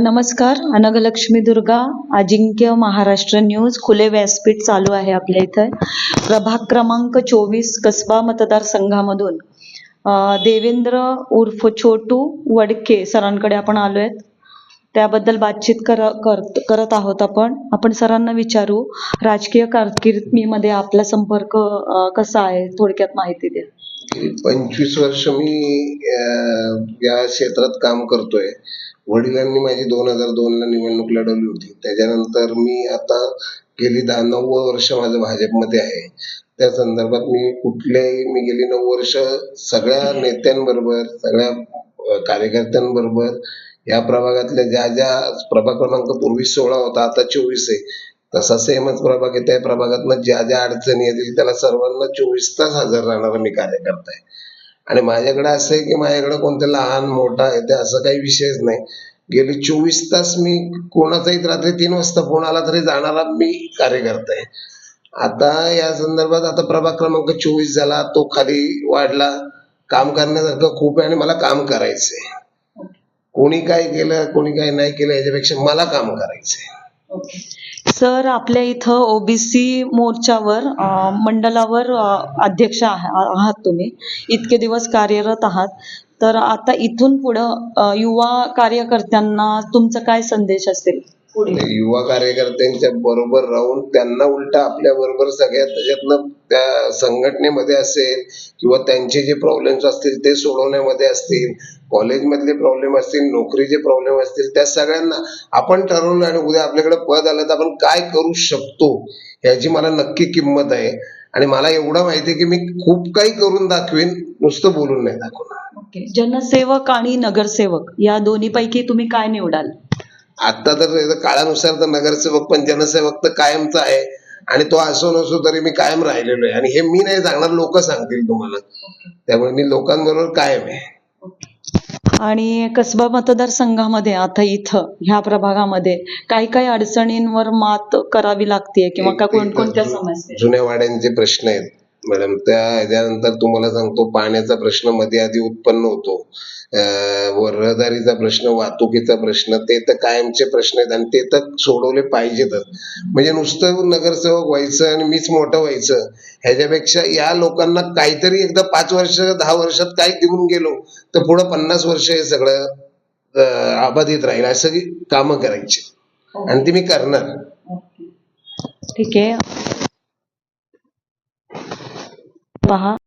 नमस्कार. अनगलक्ष्मी दुर्गा अजिंक्य महाराष्ट्र न्यूज खुले व्यासपीठ चालू आहे आपल्या इथं. प्रभाग क्रमांक चोवीस कसबा मतदारसंघामधून. देवेंद्र उर्फ छोटू वडके सरांकडे आपण आलोय. त्याबद्दल बातचीत कर, करत करत आहोत आपण. आपण सरांना विचारू राजकीय कारकिर्दीमध्ये आपला संपर्क कसा आहे? थोडक्यात माहिती द्या. पंचवीस वर्ष मी या क्षेत्रात काम करतोय. वडिलांनी माझी दोन हजार दोन ला निवडणूक लढवली होती. त्याच्यानंतर मी आता गेली दहा नऊ वर्ष माझं भाजपमध्ये आहे. त्या संदर्भात मी कुठल्याही मी गेली नऊ वर्ष सगळ्या नेत्यांबरोबर सगळ्या कार्यकर्त्यांबरोबर या प्रभागातल्या ज्या ज्या प्रभाग क्रमांक पूर्वी सोळा होता आता चोवीस आहे. तसा सेमच प्रभाग आहे. त्या प्रभागातनं ज्या ज्या अडचणी येतील त्याला सर्वांना चोवीस तास हजर राहणारा मी कार्यकर्ता आहे. आणि माझ्याकडे असं आहे की माझ्याकडे कोणतं लहान मोठा आहे ते असं काही विषयच नाही. गेले चोवीस तास मी कोणाचाही रात्री तीन वाजता फोन आला तरी जाणारा मी कार्यकर्ता आहे. आता या संदर्भात आता प्रभाग क्रमांक चोवीस झाला तो खाली वाढला. काम करण्यासारखं खूप आहे आणि मला काम करायचंय. कोणी काय केलं कोणी काय नाही केलं याच्यापेक्षा मला काम करायचंय. सर आपल्या इथं ओबीसी मोर्चावर अ, मंडलावर अ, अध्यक्ष आहात तुम्ही. इतके दिवस कार्यरत आहात. तर आता इथून पुढं अ, युवा कार्यकर्त्यांना तुमचा काय संदेश असेल? पुढे. युवा कार्यकर्त्यांच्या बरोबर राहून त्यांना उलट आपल्या बरोबर सगळ्या त्याच्यातनं त्या संघटनेमध्ये असेल किंवा त्यांचे जे प्रॉब्लेम्स असतील ते सोडवण्यामध्ये असतील कॉलेजमधले प्रॉब्लेम असतील नोकरीचे प्रॉब्लेम असतील त्या सगळ्यांना आपण ठरवलं आणि उद्या आपल्याकडे पद आलं तर आपण काय करू शकतो याची मला नक्की किंमत आहे. आणि मला एवढं माहिती आहे की मी खूप काही करून दाखवीन नुसतं बोलून नाही दाखवणार. जनसेवक आणि नगरसेवक या दोन्हीपैकी तुम्ही काय निवडाल? आता तर काळानुसार तर नगरसेवक पण जनसेवक तर कायमचा आहे. आणि तो असो नसो तरी मी कायम राहिलेलो आहे. आणि हे मी नाही सांगणार लोक सांगतील तुम्हाला. त्यामुळे मी लोकांबरोबर कायम आहे. आणि कसबा मतदारसंघामध्ये आता इथं ह्या प्रभागामध्ये काही काही अडचणींवर मात करावी लागते किंवा का कोणकोणत्या समस्या जुन्या वाड्यांचे प्रश्न आहेत. मॅडम त्या ह्याच्यानंतर तुम्हाला सांगतो पाण्याचा प्रश्नमध्ये आधी उत्पन्न होतो. व रहदारीचा प्रश्न वाहतुकीचा प्रश्न ते तर कायमचे प्रश्न आहेत आणि ते तर सोडवले पाहिजेतच. म्हणजे नुसतं नगरसेवक व्हायचं आणि मीच मोठं व्हायचं ह्याच्यापेक्षा या लोकांना काहीतरी एकदा पाच वर्ष दहा वर्षात काय देऊन गेलो तर पुढं पन्नास वर्ष हे सगळं अं, अबाधित राहील असं कामं करायची. आणि ती मी करणार. ठीक आहे. पहा.